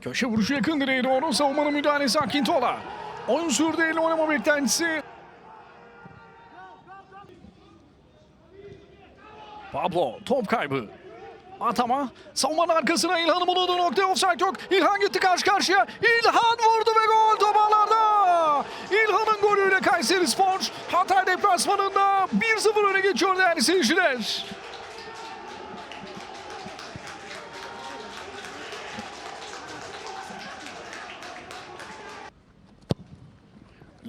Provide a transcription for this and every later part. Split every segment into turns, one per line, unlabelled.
Köşe vuruşu yakın direğe doğru savunmanın müdahalesi Akintola. Oyun sürdü elle oynama beklentisi. Pablo top kaybı. Atama savunmanın arkasına İlhan'ın bulunduğu noktaya offside yok. İlhan gitti karşı karşıya. İlhan vurdu ve gol toparlarda. İlhan'ın golüyle Kayseri Spor Hatay deplasmanında 1-0 öne geçiyor değerli seyirciler.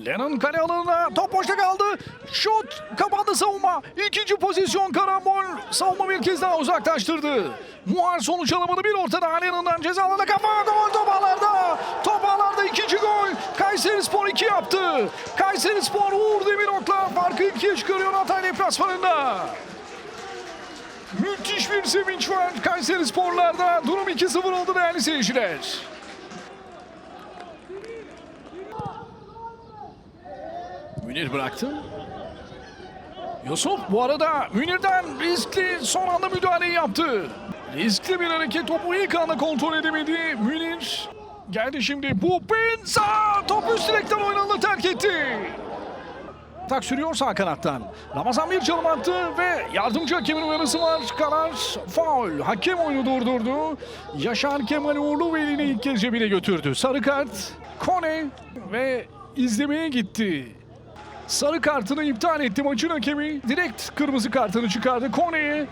Lennon kale alanına top boşta kaldı. Şut kapandı savunma. İkinci pozisyon karambol. Savunma bir kez daha uzaklaştırdı. Muhar sonuç alamadı bir ortada. Lennon'dan ceza alanına kafa gol topağlarda. Topağlarda ikinci gol. Kayseri Spor 2 yaptı. Kayseri Spor Uğur Demirok'la farkı ikiye çıkarıyor Hatay deplasmanında. Müthiş bir sevinç var Kayseri Sporlar'da. Durum 2-0 oldu değerli seyirciler. Münir bıraktı. Yusuf bu arada Münir'den riskli son anda müdahaleyi yaptı. Riskli bir hareket topu ilk anda kontrol edemedi. Münir geldi şimdi bu sağ top üst direkten oynandı terk etti. Tak sürüyor sağ kanattan. Ramazan bir çalım attı ve yardımcı hakemin uyarısı var. Karar faul. Hakem oyunu durdurdu. Yaşar Kemal Uğurlu Veli'ni ilk kez cebine götürdü. Sarı kart. Kone ve izlemeye gitti. Sarı kartını iptal etti maçın hakemi. Direkt kırmızı kartını çıkardı Kone'ye.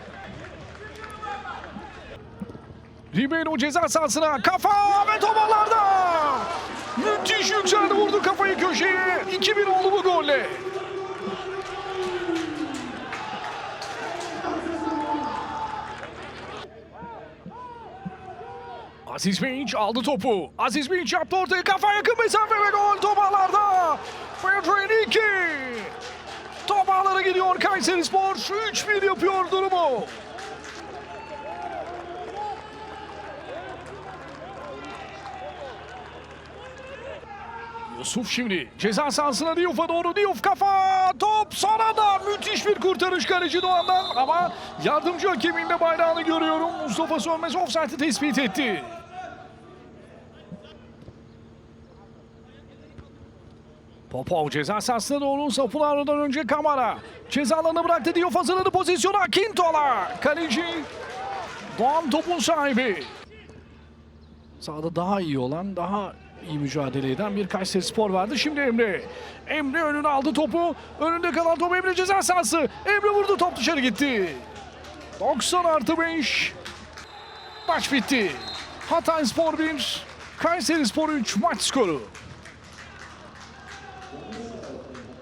Ribeiro ceza sahasına kafa ve topalarda. Müthiş yükseldi vurdu kafayı köşeye. 2-1 oldu bu golle. Aziz Binç aldı topu. Aziz Binç yaptı ortaya kafa yakın mesafe ve gol 2. Top ağlara gidiyor Kayseri Spor. 3-1 yapıyor durumu. Yusuf şimdi ceza sahasına Diouf'a doğru Diouf kafa top sonra da müthiş bir kurtarış kaleci Doğan'dan ama yardımcı hakeminde bayrağını görüyorum Mustafa Sönmez offside'ı tespit etti. Popov ceza sahasına doğru Sapulara'dan önce Kamara. Ceza alanı bıraktı Diouf hazırladı pozisyonu Akintola. Kaleci Doğan topun sahibi. Sahada daha iyi olan, daha iyi mücadele eden bir Kayseri Spor vardı. Şimdi Emre. Emre önüne aldı topu. Önünde kalan top Emre ceza sahası. Emre vurdu top dışarı gitti. 90 artı 5. Maç bitti. Hatay Spor 1, Kayseri Spor 3 maç skoru. いいですね。